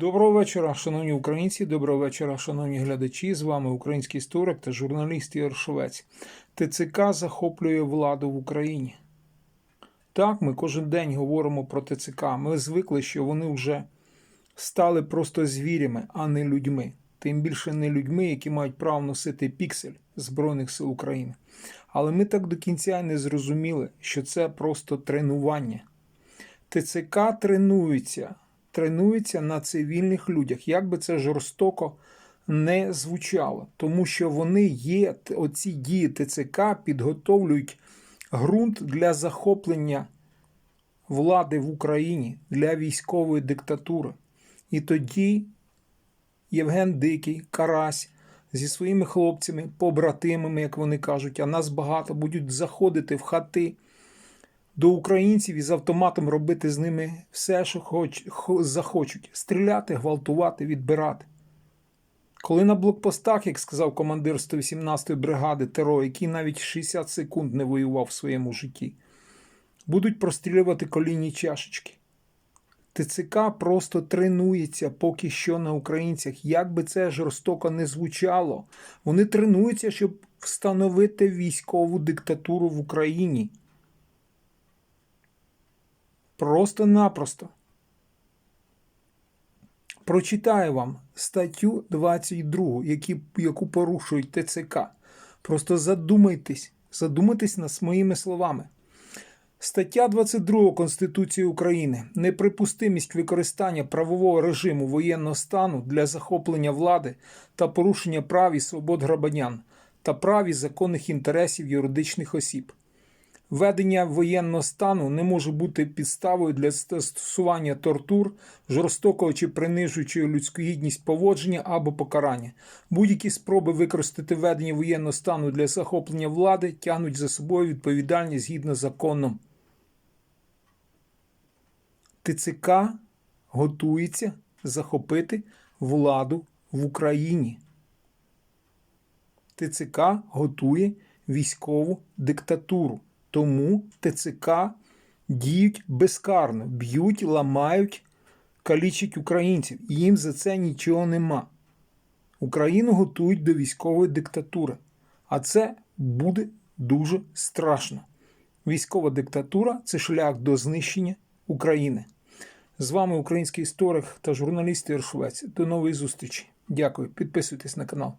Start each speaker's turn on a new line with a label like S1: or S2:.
S1: Доброго вечора, шановні українці. Доброго вечора, шановні глядачі. З вами український історик та журналіст Ігор Шовець. ТЦК захоплює владу в Україні. Так, ми кожен день говоримо про ТЦК. Ми звикли, що вони вже стали просто звірями, а не людьми. Тим більше не людьми, які мають право носити піксель Збройних сил України. Але ми так до кінця не зрозуміли, що це просто тренування. ТЦК тренується, тренується на цивільних людях, як би це жорстоко не звучало, тому що вони є, оці дії ТЦК підготовлюють ґрунт для захоплення влади в Україні для військової диктатури. І тоді Євген Дикий, Карась зі своїми хлопцями, побратимами, як вони кажуть, а нас багато, будуть заходити в хати до українців і з автоматом робити з ними все, що хоч, хо- захочуть: стріляти, гвалтувати, відбирати. Коли на блокпостах, як сказав командир 118-ї бригади ТРО, який навіть 60 секунд не воював в своєму житті, будуть прострілювати колінні чашечки. ТЦК просто тренується поки що на українцях. Як би це жорстоко не звучало, вони тренуються, щоб встановити військову диктатуру в Україні. Просто-напросто. Прочитаю вам статтю 22, які, яку порушують ТЦК. Просто задумайтесь, задумайтесь над моїми словами. Стаття 22 Конституції України неприпустимість використання правового режиму воєнного стану для захоплення влади та порушення прав і свобод громадян та прав і законних інтересів юридичних осіб. Введення воєнного стану не може бути підставою для застосування тортур, жорстокого чи принижуючого людську гідність поводження або покарання. Будь-які спроби використати введення воєнного стану для захоплення влади тягнуть за собою відповідальність згідно з законом. ТЦК готується захопити владу в Україні. ТЦК готує військову диктатуру. Тому ТЦК діють безкарно, б'ють, ламають, калічать українців. Їм за це нічого нема. Україну готують до військової диктатури. А це буде дуже страшно. Військова диктатура це шлях до знищення України. З вами український історик та журналіст Ігор До нової зустрічі. Дякую. Підписуйтесь на канал.